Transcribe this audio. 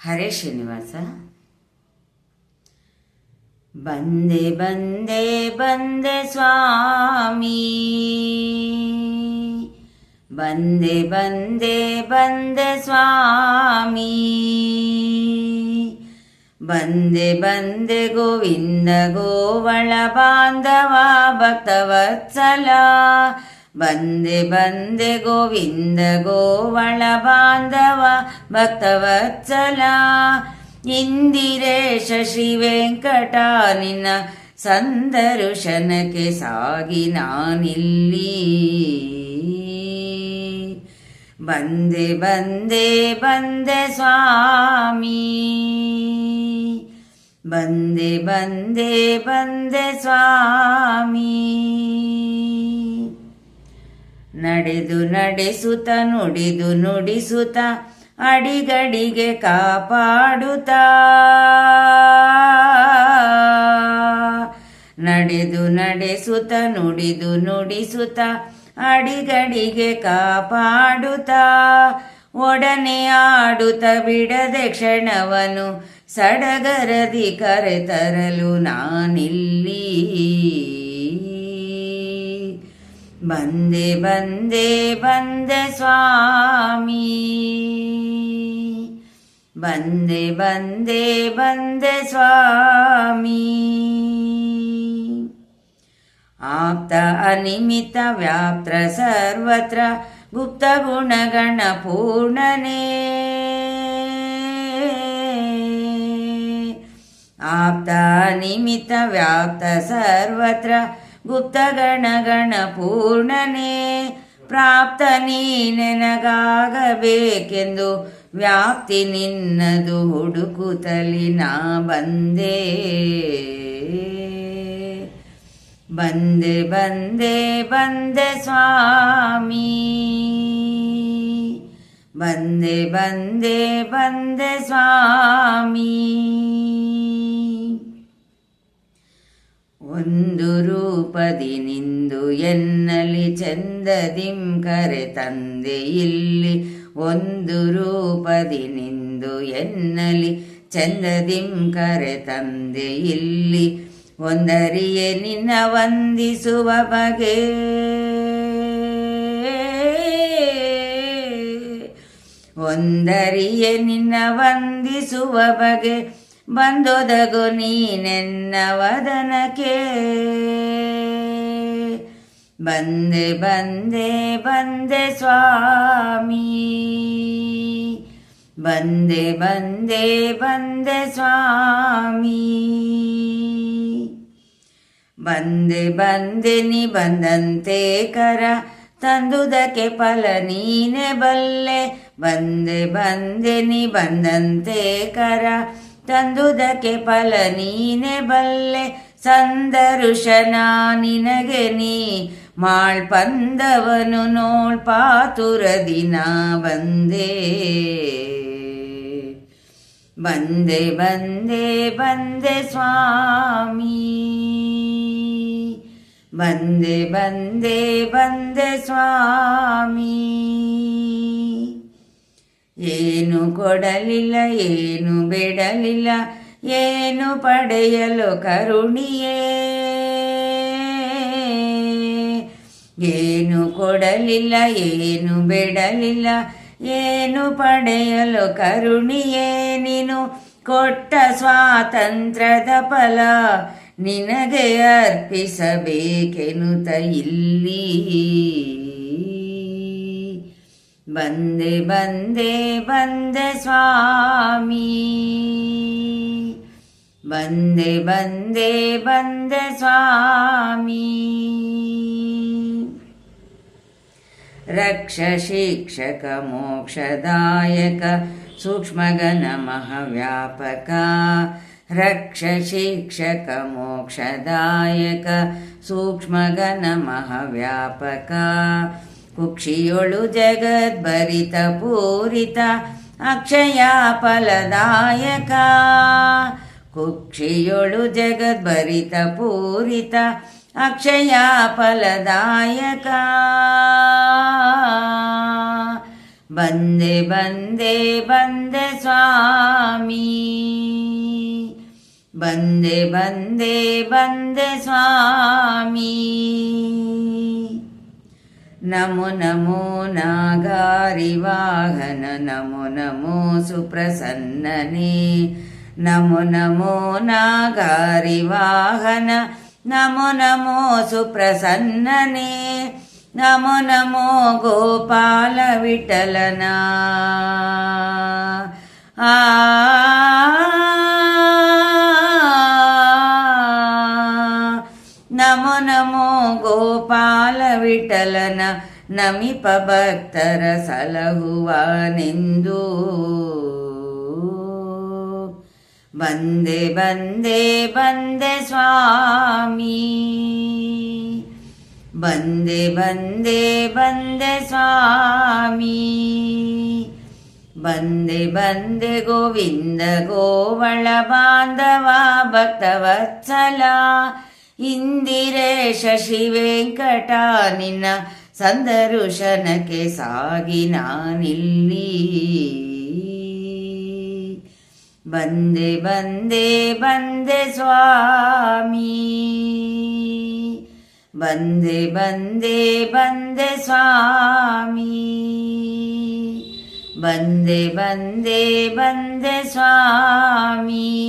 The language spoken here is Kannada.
ಹರೇ ಶ್ರೀನಿವಾಸ ಬಂದೆ ಬಂದೆ ಬಂದೆ ಸ್ವಾಮಿ ಬಂದೆ ಬಂದೆ ಬಂದೆ ಸ್ವಾಮಿ ಬಂದೆ ಬಂದೆ ಗೋವಿಂದ ಗೋವಳ ಬಾಂಧವ ಭಕ್ತವತ್ಸಲ ಬಂದೆ ಬಂದೆ ಗೋವಿಂದ ಗೋವಳ ಬಾಂಧವ ಭಕ್ತವತ್ಸಲ. ಇಂದಿರೇಶ ಶ್ರೀ ವೆಂಕಟ ನಿನ್ನ ಸಂದರುಶನಕ್ಕೆ ಸಾಗಿ ನಾನಿಲ್ಲಿ. ಬಂದೆ ಬಂದೆ ಬಂದೆ ಸ್ವಾಮಿ. ಬಂದೆ ಬಂದೆ ಬಂದೆ ಸ್ವಾಮಿ. ನಡೆದು ನಡೆಸುತ್ತ, ನುಡಿದು ನುಡಿಸುತ್ತ, ಅಡಿಗಡಿಗೆ ಕಾಪಾಡುತ್ತ. ನಡೆದು ನಡೆಸುತ್ತ, ನುಡಿದು ನುಡಿಸುತ್ತ, ಅಡಿಗಡಿಗೆ ಕಾಪಾಡುತ್ತ. ಒಡನೆ ಆಡುತ್ತ, ಬಿಡದೆ ಕ್ಷಣವನು ಸಡಗರದಿ ಕರೆತರಲು ನಾನಿಲ್ಲಿ. वन्दे वन्दे वन्दे स्वामी। वन्दे वन्दे वन्दे स्वामी। आप्त अनिमित व्याप्त सर्वत्र गुप्तगुणगणपूर्णने आप्त अनिमित व्याप्त सर्वत्र ವ್ಯಾಪ್ತ ಸರ್ವತ್ರ ಗುಪ್ತ ಗಣ ಗಣ ಪೂರ್ಣನೇ ಪ್ರಾಪ್ತ ನೀನೆನಗಾಗಬೇಕೆಂದು ವ್ಯಾಪ್ತಿ ನಿನ್ನದು ಹುಡುಕುತ್ತಲಿ ನಾ ಬಂದೆ. ಬಂದೆ ಬಂದೆ ಬಂದೆ ಸ್ವಾಮಿ. ಬಂದೆ ಬಂದೆ ಬಂದೆ ಸ್ವಾಮಿ. ಒಂದು ರೂಪದಿ ನಿಂದು ಎನ್ನಲಿ ಚಂದದಿಂ ಕರೆ ತಂದೆ ಇಲ್ಲಿ. ಒಂದು ರೂಪದಿ ನಿಂದು ಎನ್ನಲಿ ಚಂದದಿಂ ಕರೆ ತಂದೆ ಇಲ್ಲಿ. ಒಂದರಿಯೇ ನಿನ್ನ ವಂದಿಸುವ ಬಗೆ. ಒಂದರಿಯೇ ನಿನ್ನ ವಂದಿಸುವ ಬಗೆ. ಬಂದೊದಗು ವದನಕ್ಕೆ ಬಂದೆ ಬಂದೆ ಬಂದೆ ಸ್ವಾಮಿ. ಬಂದೆ ಬಂದೆ ಬಂದೆ ಸ್ವಾಮಿ. ಬಂದೆ ಬಂದೆ ನೀ ಬಂದಂತೆ ಕರ, ತಂದುದಕ್ಕೆ ಫಲ ನೀನೆ ಬಲ್ಲೆ. ಬಂದೆ ಬಂದೆ ನೀ ಬಂದಂತೆ ಕರ ತಂದುದಕ್ಕೆ ಫಲ ನೀನೆ ಬಲ್ಲೆ ಸಂದರುಶನ ನಿನಗೆ ನೀ ಮಾಳ್ಪಂದವನು ನೋಳ್ಪಾತುರದಿ ನಾ ಬಂದೆ ಬಂದೆ ಬಂದೆ ಬಂದೆ ಸ್ವಾಮಿ ಬಂದೆ ಬಂದೆ ಬಂದೆ ಸ್ವಾಮಿ ಏನು ಕೊಡಲಿಲ್ಲ, ಏನು ಬೇಡಲಿಲ್ಲ, ಏನು ಪಡೆಯಲು ಕರುಣಿಯೇ? ಏನು ಕೊಡಲಿಲ್ಲ, ಏನು ಬೇಡಲಿಲ್ಲ, ಏನು ಪಡೆಯಲು ಕರುಣಿಯೇ? ನೀನು ಕೊಟ್ಟ ಸ್ವಾತಂತ್ರ್ಯದ ಫಲ ನಿನಗೆ ಅರ್ಪಿಸಬೇಕೆನುತ ಇಲ್ಲಿ वन्दे वन्दे वन्दे स्वामी। वन्दे वन्दे वन्दे स्वामी। रक्षशिक्षक मोक्षदायक सूक्ष्मगण नमः रक्ष शिक्षक मोक्षदायक ಶಿಕ್ಷಕ ಮೋಕ್ಷದಾಯಕ ಸೂಕ್ಷ್ಮಗನ ಮಹಾವ್ಯಾಪಕ ಕುಕ್ಷಿಯೊಳು ಜಗದ್ಭರಿತ ಪೂರಿತ ಅಕ್ಷಯ ಫಲದಾಯಕ ಕುಕ್ಷಿಯೊಳು ಜಗದ್ಭರಿತ ಪೂರಿತ ಅಕ್ಷಯ ಫಲದಾಯಕ ಬಂದೆ ಬಂದೆ ಬಂದೆ ಸ್ವಾಮಿ ಬಂದೆ ಬಂದೆ ಬಂದೆ ಸ್ವಾಮಿ నమో నమో నాగారి వాహన నమో నమో సుప్రసన్ననే నమో నమో నాగారి వాహన నమో నమో సుప్రసన్ననే నమో నమో గోపాల విఠలనా. ఆ ವಿಠಲನ ನಮಿಪ ಭಕ್ತರ ಸಲಹುವನೆಂದು ಬಂದೆ ಬಂದೆ ಬಂದೆ ಸ್ವಾಮಿ ಬಂದೆ ಬಂದೆ ಬಂದೆ ಸ್ವಾಮಿ ಬಂದೆ ಬಂದೆ ಗೋವಿಂದ ಗೋವಳ ಬಾಂಧವ ಭಕ್ತವತ್ಸಲ ಇಂದಿರೆ ಶಶಿ ವೆಂಕಟ ನಿನ್ನ ಸಂದರುಶನಕ್ಕೆ ಸಾಗಿ ನಾನಿಲ್ಲಿ. ಬಂದೆ ಬಂದೆ ಬಂದೆ ಸ್ವಾಮಿ. ಬಂದೆ ಬಂದೆ ಬಂದೆ ಸ್ವಾಮಿ. ಬಂದೆ ಬಂದೆ ಬಂದೆ ಸ್ವಾಮಿ.